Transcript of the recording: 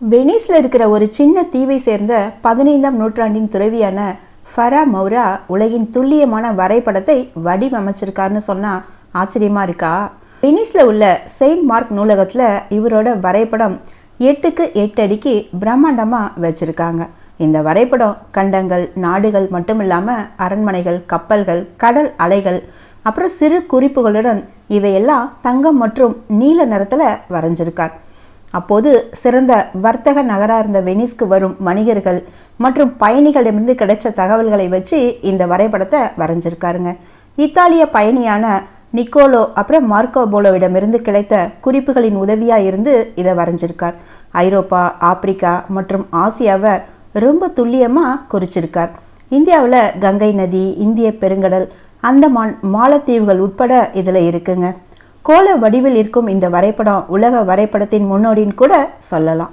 வெனிஸில் இருக்கிற ஒரு சின்ன தீவை சேர்ந்த பதினைந்தாம் நூற்றாண்டின் துறவியான ஃபரா மௌரா உலகின் துல்லியமான வரைபடத்தை வடிவமைச்சிருக்காருன்னு சொன்னால் ஆச்சரியமாக இருக்கா? வெனிஸில் உள்ள செயின்ட் மார்க் நூலகத்தில் இவரோட வரைபடம் எட்டுக்கு எட்டு அடிக்கு பிரம்மாண்டமாக வச்சுருக்காங்க. இந்த வரைபடம் கண்டங்கள் நாடுகள் மட்டும் இல்லாமல் அரண்மனைகள் கப்பல்கள் கடல் அலைகள் அப்புறம் சிறு குறிப்புகளுடன் இவையெல்லாம் தங்கம் மற்றும் நீல நிறத்தில் வரைஞ்சிருக்கார். அப்போது சிறந்த வர்த்தக நகராக இருந்த வெனிஸ்க்கு வரும் வணிகர்கள் மற்றும் பயணிகளிடமிருந்து கிடைச்ச தகவல்களை வச்சு இந்த வரைபடத்தை வரைஞ்சிருக்காருங்க. இத்தாலிய பயணியான நிக்கோலோ அப்புறம் மார்க்கோ போலோவிடமிருந்து கிடைத்த குறிப்புகளின் உதவியாக இருந்து இதை வரைஞ்சிருக்கார். ஐரோப்பா ஆப்பிரிக்கா மற்றும் ஆசியாவை ரொம்ப துல்லியமாக குறிச்சிருக்கார். இந்தியாவில் கங்கை நதி இந்திய பெருங்கடல் அந்தமான் மாலத்தீவுகள் உட்பட இதில் இருக்குங்க. கோள வடிவில் இருக்கும் இந்த வரைபடம் உலக வரைபடத்தின் முன்னோடின்னு கூட சொல்லலாம்.